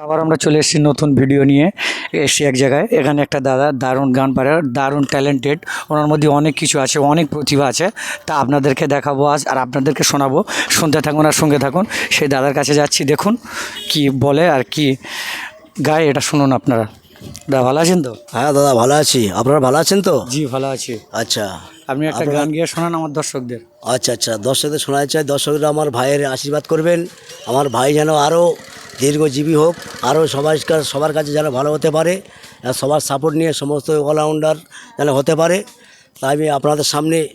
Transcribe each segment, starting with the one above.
আবার আমরা চলে এসেছি নতুন ভিডিও নিয়ে। এসছি এক জায়গায়। এখানে একটা দাদা দারুণ গান পারে দারুণ ট্যালেন্টেড ওনার মধ্যে অনেক কিছু আছে অনেক প্রতিভা আছে। তা আপনাদেরকে দেখাবো আজ আর আপনাদেরকে শোনাবো। শুনতে থাকুন আর সঙ্গে থাকুন। সেই দাদার কাছে যাচ্ছি দেখুন কি বলে আর কি গায় এটা শুনুন আপনারা। দাদা ভালো আছেন তো? হ্যাঁ দাদা ভালো আছি। আপনারা ভালো আছেন তো? জি ভালো আছি। আচ্ছা। আপনি একটা গান গিয়ে শোনান আমার দর্শকদের। আচ্ছা আচ্ছা। দর্শকদের শোনা চাই দর্শকরা আমার ভাইয়ের আশীর্বাদ করবেন। আমার ভাই যেন আরও দীর্ঘজীবী হোক, আরও সবার কা- সবার কাছে যেন ভালো হতে পারে, আর সবার সাপোর্ট নিয়ে সমস্ত অলরাউন্ডার যেন হতে পারে। তাই আমি আপনাদের সামনে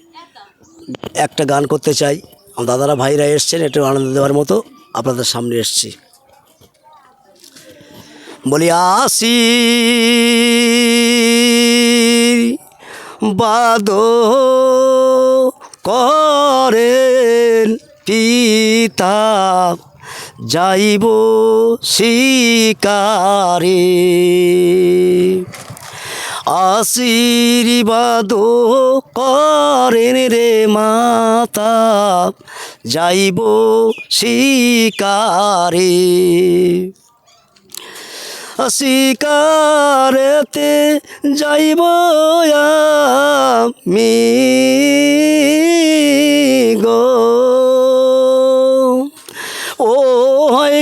একটা গান করতে চাই। আমার দাদারা, ভাইরা এসছেন, একটু আনন্দ দেওয়ার মতো আপনাদের সামনে এসছি। বলি আসি বাদ করেন পিতা যাইব শিকারে। আশীর্বাদ করেন রে মাতা যাইব শিকারে। শিকারেতে যাইব আমি।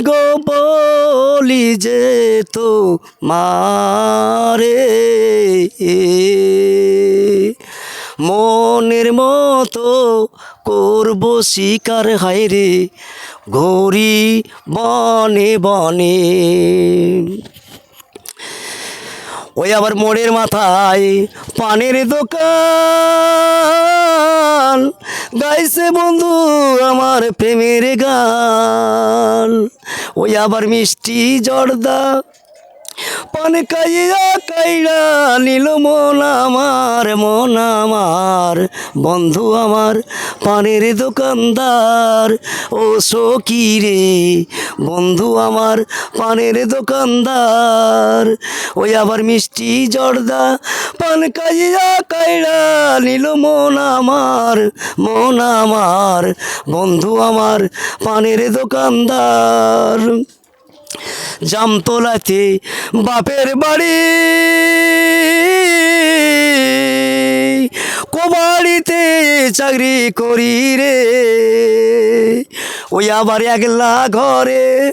গো বলি যে তো মারে মনের মতো করব শিকার হাই রে ঘড়ি বনে বনে। ওই আবার মোড়ের মাথায় পানের দোকান। গাইছে বন্ধু আমার প্রেমের গান। ওই আবার মিষ্টি জর্দা পান কাইয়া কাইরা নিল মন আমার মন আমার। বন্ধু আমার, পানের দোকানদার। ও সখী রে বন্ধু আমার, পানের দোকানদার। ওই আবার মিষ্টি জর্দা পান কাইয়া কাইরা নিল মন আমার মন আমার। বন্ধু আমার, পানের দোকানদার। জামতলাতে বাপের বাড়ি। কোবাড়িতে চাকরি করি রে। ওই আবার একলা ঘরে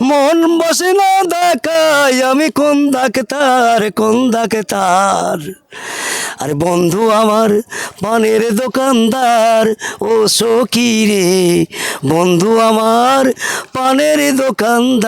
মন বসে না দেখাই আমি কোন দাকে তার কোন দাকে তার আর বন্ধু আমার, পানের দোকানদার, ও সখী রে। বন্ধু আমার, পানের দোকানদার।